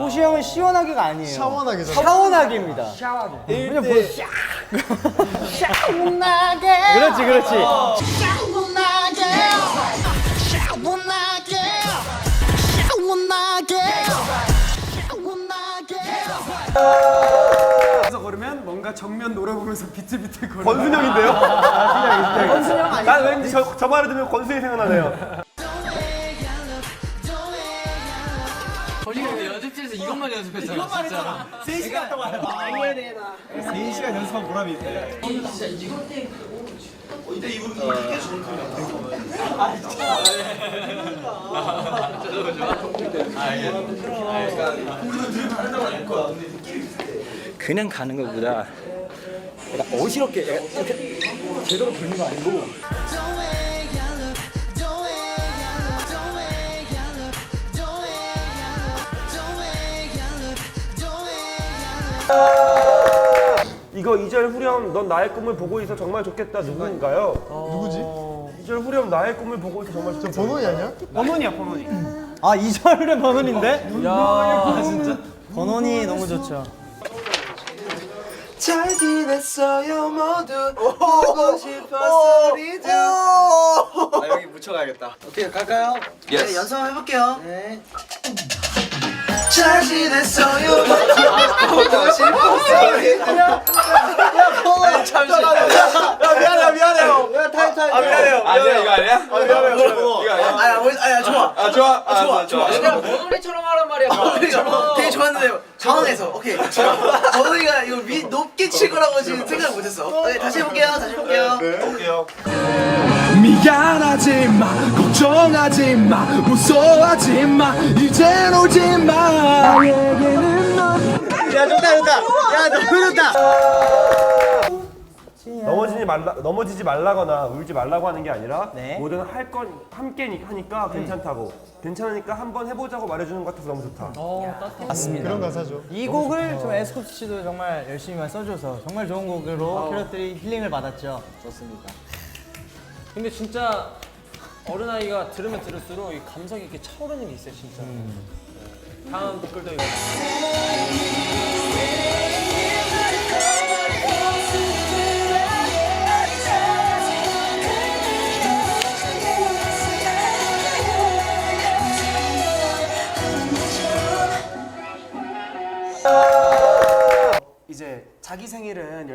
호시 형은 시원하게가 아니에요. 시원하게 좀. 샤워나게입니다. 샤워나게. 그냥 뭐. 그렇지, 그렇지. 그래서 걸으면 뭔가 정면 노려보면서 비틀비틀 걸어. 권순영인데요? 권순영 아니야? 난 왠지 저, 저 말을 들으면 권순이 생각나네요. 연습실에서 이것만 연습했잖아 진짜. 4시간 연습한 보람이 있대. 그 냥 가는 것보다 약간 어지럽게 약간 이렇게 제대로 돌는 거 아니고 이거 이절 후렴 넌 나의 꿈을 보고 있어 정말 좋겠다 누군가요? 누구지? 이절 후렴 나의 꿈을 보고 있어 정말 좋겠다. 번호이 아니야? 번호이야 번호이. 아 이절의 번원인데? 야 진짜 번원이 너무 좋죠. 잘 지냈어요 모두. 보고 싶었어 리드 아 여기 묻혀가야겠다. 오케이 갈까요? 네 연습 한번 해볼게요. 잘 지냈어요 모두. 보고 싶었어 리드 야 잠시만 야 미안해요 미안해요. 야 타임 타임. 아 미안해요. 아니야 이거 아니야? 아 미안해요. 이거 아니야? 아야 뭐, 아야 좋아. 아 좋아. 아, 좋아. 좋아. 그냥 번호리처럼 하란 말이야. 그러니까 되게 좋았는데 당황해서. 오케이. 번호이가 이거 위 높게 칠 거라고 지금 생각 못했어. 오케이 다시 해볼게요. 다시 해볼게요. 해볼게요. 미안하지 마 걱정하지 마 무서워하지 마 이젠 오지 마. 야 좋다 좋다. 야 너무 좋다 넘어지지 말라 넘어지지 말라거나 울지 말라고 하는 게 아니라 네. 뭐든 할 건 함께 하니까 괜찮다고 괜찮으니까 한번 해보자고 말해주는 것 같아서 너무 좋다. 맞습니다. 그런 가사죠. 이 곡을 좀 에스코트 씨도 정말 열심히만 써줘서 정말 좋은 곡으로 캐럿들이 힐링을 받았죠. 근데 진짜 어른아이가 들으면 들을수록 이 감성이 이렇게 차오르는 게 있어요 진짜 네. 다음 댓글도 이거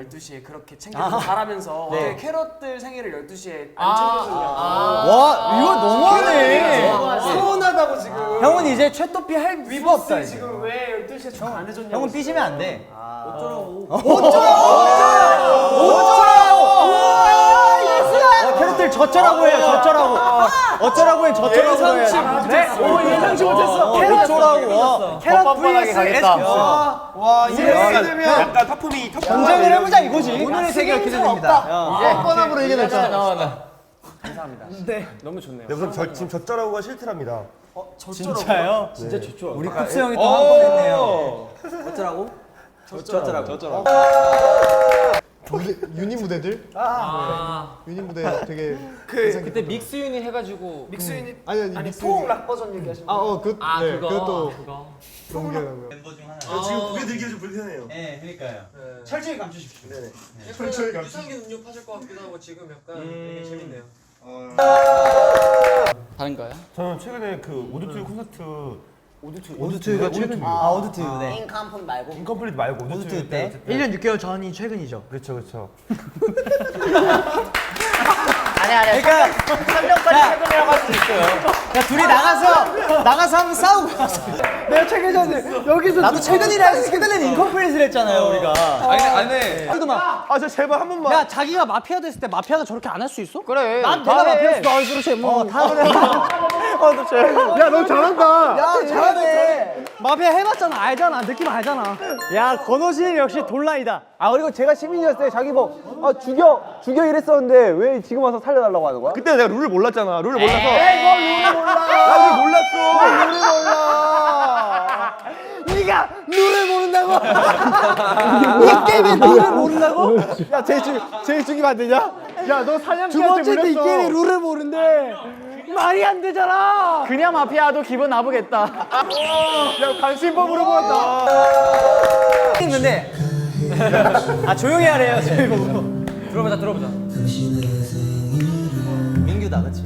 12시에 그렇게 챙겨서 잘하면서 네. 캐럿들 생일을 12시에 안 챙겨주냐. 와 이거 너무하네. 서운하다고 지금. 형은 이제 최토피 할 수가 없다 위버스 이제. 지금 왜 12시에 좀안 해줬냐고. 형은 삐지면 안 돼. 어쩌라고? 캐 럿들 저쩌라고 해요. 저쩌라고. 어쩌라고 해. 저쩌라고 해. 네? 오 예상치 못했어. 어쩌라고. 캐럿 vs 에스쿱스. 와 이게 되면 약간 타품이 타품. 경쟁을 해보자 이거지. 오늘의 세계가 기대됩니다. 뻔함으로 이겨냈잖아. 너무 좋네요. 네, 우선 저, 지금 젖자라고가 싫더랍니다. 진짜요? 진짜 좋죠. 우리 쿱스 형이 또 한 번 했네요. 무대, 유닛 무대들? 아 네. 유닛 무대 되게 그 그때 믹스 유닛 해가지고 믹스 유닛 아니 아니 아니 믹스 포옹 락 버전 얘기하시는 거. 아어 그, 아 네, 그거 그것도 그거 너무 기억나고요. 지금 고개 들기가 좀 불편해요. 네, 그러니까요. 철저히 감추십시오. 천천히 가. 유산균 음료 파실 것 같기도 하고 지금 약간 되게 재밌네요 다른가요? 저는 최근에 그 오드투 콘서트 오드투 오드투가 최근. 아 오드투 네. 인컴플리트 말고 오드투, 오드투 때. 어쨌든. 1년 6개월 전이 최근이죠. 그렇죠 그렇죠. 아니 아니. 그러니까 3년까지 최근이라고 할수 수 있어요. 야 둘이 나가서 나가서 한번 싸우고. 내가 최근 전에 여기서 나도 최근이라 최근에는 인컴플레이트를 했잖아요 우리가. 아니 아니 우리도 막. 아, 저 제발 한 번만. 야 자기가 마피아 됐을 때 마피아가 저렇게 안 할 수 있어? 그래. 난 내가 마피아였어. 아 그렇지 뭐. 다 그래. 야, 너 잘한다. 야 잘하네. 마피아 해봤잖아 알잖아 느낌 알잖아. 야 건호신 역시 돈라이다. 아 그리고 제가 시민이었을 때 자기 뭐 아 죽여 죽여 이랬었는데 왜 지금 와서 살려달라고 하는 거야? 그때 내가 룰을 몰랐잖아. 룰을 몰라서. 에이, 뭘 룰을 몰라. 나 룰을 몰랐어. 룰을 몰라. 네가 룰을 모른다고? 이 게임에 룰을 모른다고? 야 제일 죽 제일 죽이면 안 되냐? 야, 너 사냥개한테 두 번째도 이 물렸어. 게임에 룰을 모른대. 말이 안 되잖아. 그냥 마피아도 기분 나쁘겠다. 야, 관심법으로 보았다. 있는데. 아 조용히 하래요 저희 보고. 들어보자 들어보자. 민규다 그치?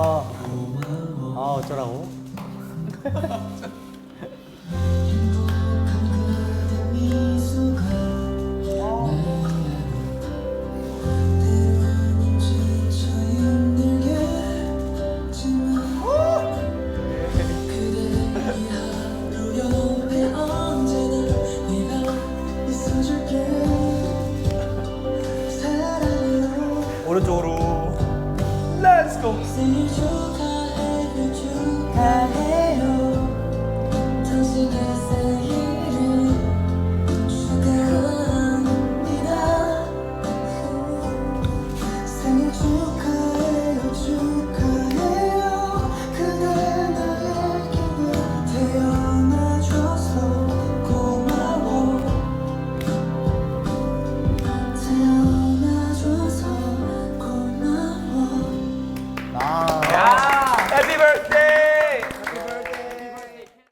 아, 아 어쩌라고? 오른쪽으로. 생일 축하해